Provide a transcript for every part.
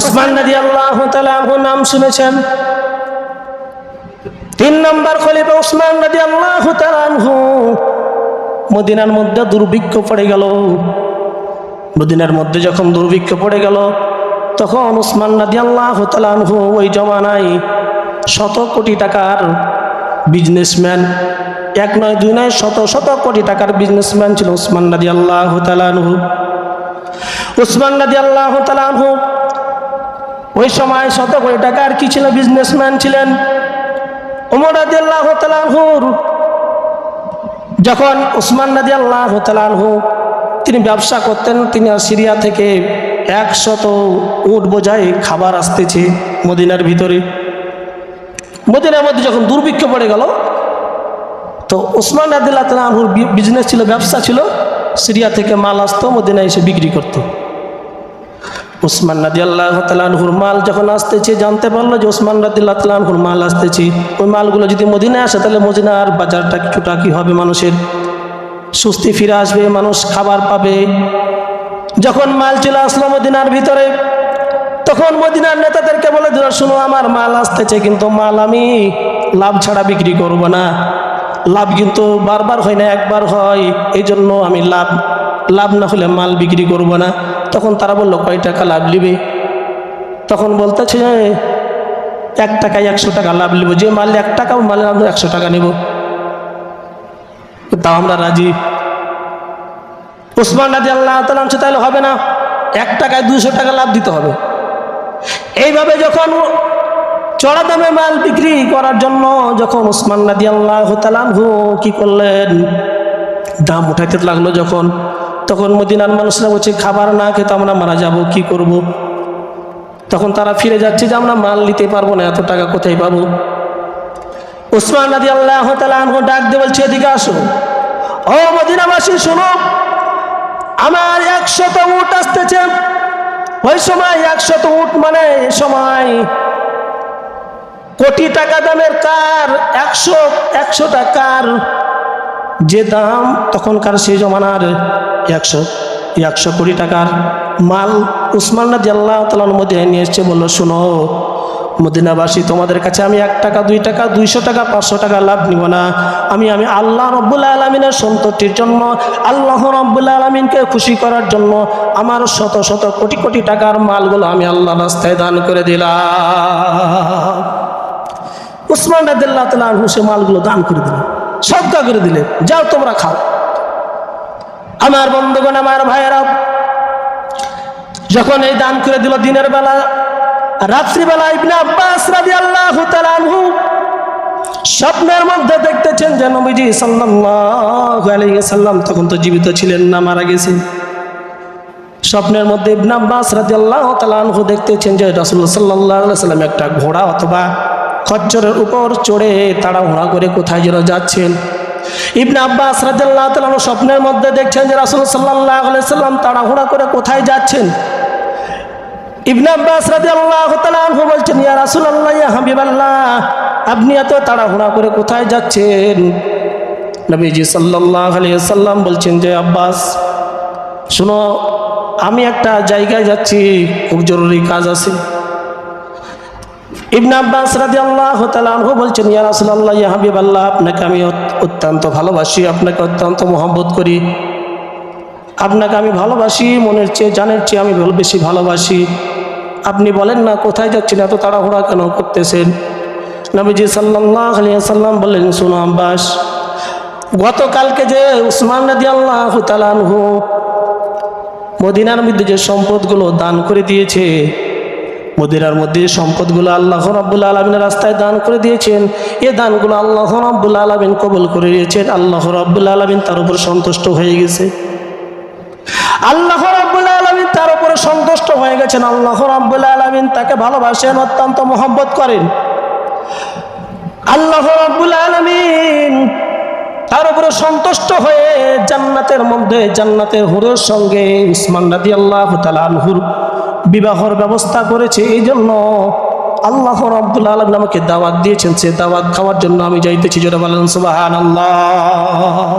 উসমান নদী আল্লাহ নাম শুনেছেন। তিন নম্বর খলিফা উসমান নদী আল্লাহ মদিনার মধ্যে দুর্ভিক্ষ পড়ে গেল। মদিনার মধ্যে যখন দুর্ভিক্ষ পড়ে গেল, তখন উসমান নদী আল্লাহ তালানহু ওই জমানায় শত কোটি টাকার বিজনেসম্যান এক নয়, দুই নয়, শত শত কোটি টাকার বিজনেসম্যান ছিল উসমান নদী আল্লাহ তালানহু উসমান নদী আল্লাহ তালানহু ওই সময় শত কোটি টাকার কি ছিল? বিজনেসম্যান ছিলেন। উমর রাজি আল্লাহ তালানহুর যখন উসমান রাজি আল্লাহ তালানহু তিনি ব্যবসা করতেন, তিনি সিরিয়া থেকে একশত উট বোঝাই খাবার আসতেছে মদিনার ভিতরে। মদিনার মধ্যে যখন দুর্ভিক্ষ পড়ে গেল, তো ওসমান রাদিল্লাহ তালাহুর বিজনেস ছিল, ব্যবসা ছিল, সিরিয়া থেকে মাল আসতো, মদিনায় এসে বিক্রি করতো। ওসমান রাদি আল্লাহ তালানহুর মাল যখন আসতেছে, জানতে পারল যে ওসমান রাদিল্লাহ তালানহুর মাল আসতেছে। ওই মালগুলো যদি মদিনায় আসে, তাহলে মদিনার বাজারটা কিছুটা কি হবে মানুষের? সুস্থি ফিরে আসবে, মানুষ খাবার পাবে। যখন মাল চলে আসলো মদিনার ভিতরে, তখন মদিনার নেতাদেরকে বলে, দিল, শুনো, আমার মাল আসতেছে, কিন্তু মাল আমি লাভ ছাড়া বিক্রি করব না। লাভ কিন্তু বারবার হয় না, একবার হয়। এই জন্য আমি লাভ লাভ না হলে মাল বিক্রি করব না। তখন তারা বলল, কয় টাকা লাভ নিবে তখন বলতেছে এক টাকায় একশো টাকা লাভ নিব যে মাল এক টাকা মালে আমরা একশো টাকা নেব। তাও আমরা রাজি। ওসমান রাজি আল্লাহ তালাম তাহলে হবে না। এক টাকায় দুশো টাকা লাভ দিতে হবে। এইভাবে যখন চড়া দামে মাল বিক্রি করার জন্য যখন ওসমান রাজি আল্লাহ তালামহু কি করলেন, দাম উঠাইতে লাগল যখন। তখন মদিনার মানুষরা বলছে, খাবার না খেতে আমরা মারা যাব, কি করব। তখন তারা ফিরে যাচ্ছে যে, আমরা মাল নিতে পারব না, এত টাকা কোথায় পাবো? ওসমান রাজি আল্লাহ ডাক দিয়ে বলছে, এদিকে আসো। ও মদিনাবাসী, শোনো। আমার একশত উট আসতেছে। ওই সময় একশত উট মানে সময় কোটি টাকা দামের কার, একশো একশো টাকার যে দাম তখনকার সেই জমানার একশো একশো কোটি টাকার মাল উসমান রাজি আল্লাহ তালার মধ্যে নিয়ে এসছে, বলল, শোনো, মদিনাবাসী, তোমাদের কাছে আমি এক টাকা, দুই টাকা, দুইশো টাকা, পাঁচশো টাকা লাভ নিব না। আমি আমি আল্লাহ রব্বুল আলমিনের সন্ততির জন্য, আল্লাহ রব্বুল আলমিনকে খুশি করার জন্য আমার শত শত কোটি কোটি টাকার মালগুলো আমি আল্লাহ রাস্তায় দান করে দিলাম। উসমান রাদিল্লাহ তালা সে মালগুলো দান করে দিলেন সবকা করে দিলেন যাও তোমরা খাও। আমার বন্ধুগণ, আমার ভাইয়েরা, যখন এই দান করে দিল দিনের বেলা রাত্রিবেলা ইবনে আব্বাস তাআলা আনহু স্বপ্নের মধ্যে দেখতেছেন যে নবীজি সাল্লাম তখন তো জীবিত ছিলেন না, মারা গেছেন। স্বপ্নের মধ্যে ইবনে আব্বাস রাদিয়াল্লাহু তাআলা আনহু দেখতেছেন যে রাসূলুল্লাহ সাল্লাল্লাহু আলাইহি সাল্লাম একটা ঘোড়া অথবা খচ্চরের উপর চড়ে তাড়াহুড়া করে কোথায় যেন যাচ্ছেন। ইবনে আব্বাস রাদিয়াল্লাহু তাআলা আনহু স্বপ্নের মধ্যে দেখছেন যে রাসূল আলাইহি সাল্লাম তাড়াহুড়া করে কোথায় যাচ্ছেন। ইবনে আব্বাস রাদিয়াল্লাহু তাআলা আনহু বলছেন, ইয়া রাসূলুল্লাহ, ইয়া হাবিবাল্লাহ, আপনি এত তাড়াহুড়া করে কোথায় যাচ্ছেন? নবীজি আলাইহি সাল্লাম বলছেন যে, আব্বাস, শুনো, আমি একটা জায়গায় যাচ্ছি, খুব জরুরি কাজ আছে। ইবনে আব্বাস রাদিয়াল্লাহু তাআলা আনহু বলছেন, ইয়া রাসূলুল্লাহ, ইয়া হাবিবাল্লাহ, আপনাকে আমি অত্যন্ত ভালোবাসি, আপনাকে অত্যন্ত মহব্বত করি। আপনাকে আমি ভালোবাসি, মনের চেয়ে, জানের চেয়ে আমি বেশি ভালোবাসি। আপনি বলেন না, কোথায় যাচ্ছেন, এত তাড়াহুড়া কেন করতেছেন? নবীজি সাল্লাহ আলিয়া সাল্লাম বললেন, শুনো আব্বাস, গতকালকে যে উসমান নদী আল্লাহ তালানহু মদিনার মধ্যে যে সম্পদগুলো দান করে দিয়েছে মদিনার মধ্যে সম্পদগুলো আল্লাহ রব্বুল আলমিনের রাস্তায় দান করে দিয়েছেন। এ দানগুলো আল্লাহ রব্বুল আলমিন কবল করে দিয়েছেন আল্লাহ রব্বুল আলমিন তার উপর সন্তুষ্ট হয়ে গেছে। আল্লাহ রাব্বুল আলামিন তার উপরে সন্তুষ্ট হয়ে গেছেন। আল্লাহ রাব্বুল আলামিন তাকে ভালোবাসেন, অত্যন্ত মহব্বত করেন। আল্লাহ রাব্বুল আলামিন তার উপরে সন্তুষ্ট হয়ে জান্নাতের মধ্যে জান্নাতের হুরের সঙ্গে উসমান রাদিয়াল্লাহু তাআলা আনহুর বিবাহর ব্যবস্থা করেছে এই জন্য আল্লাহ রাব্বুল আলামিন আমাকে দাওয়াত দিয়েছেন। সে দাওয়াত খাওয়ার জন্য আমি যাইতেছি যেটা বলেন, সুবহানাল্লাহ।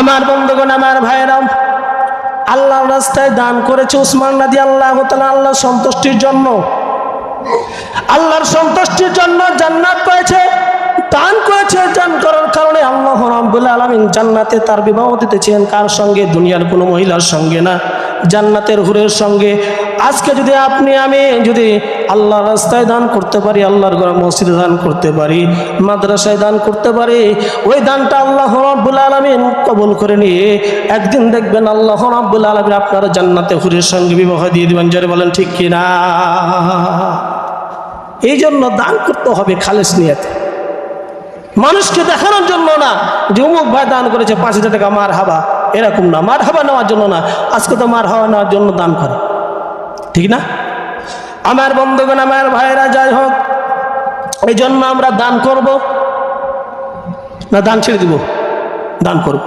আমার বন্ধুগণ, আমার ভাইয়েরাম আল্লাহর রাস্তায় দান করেছে উসমান নাদি আল্লাহ আল্লাহ সন্তুষ্টির জন্য। আল্লাহর সন্তুষ্টির জন্য জান্নাত পেয়েছে দান করেছে, দান করার কারণে আল্লাহ রাব্বুল আলামিন জান্নাতে তার বিবাহ দিতেছেন। কার সঙ্গে? দুনিয়ার কোনো মহিলার সঙ্গে না। জান্নাতের হুরের সঙ্গে। আজকে যদি আপনি, আমি যদি আল্লাহর রাস্তায় দান করতে পারি, আল্লাহর ঘরে মসজিদে দান করতে পারি, মাদ্রাসায় দান করতে পারি, ওই দানটা আল্লাহ রাব্বুল আলামিন কবুল করে নিয়ে একদিন দেখবেন আল্লাহ রাব্বুল আলামিন আপনারা জান্নাতে হুরের সঙ্গে বিবাহ দিয়ে দিবেন। যারা বলেন, ঠিক কিনা এই জন্য দান করতে হবে খালেস নিয়েতে। মানুষকে দেখানোর জন্য না যে অমুক ভাই দান করেছে, পাঁচ হাজার টাকা, মার হাবা। এরকম না, মার হাবা নেওয়ার জন্য না, আজকে তো মার হাওয়া নেওয়ার জন্য দান করে। ঠিক না? আমার বন্ধুগণ, আমার ভাইরা যাই হোক, এই জন্য আমরা দান করব না, দান ছেড়ে দিব, দান করব।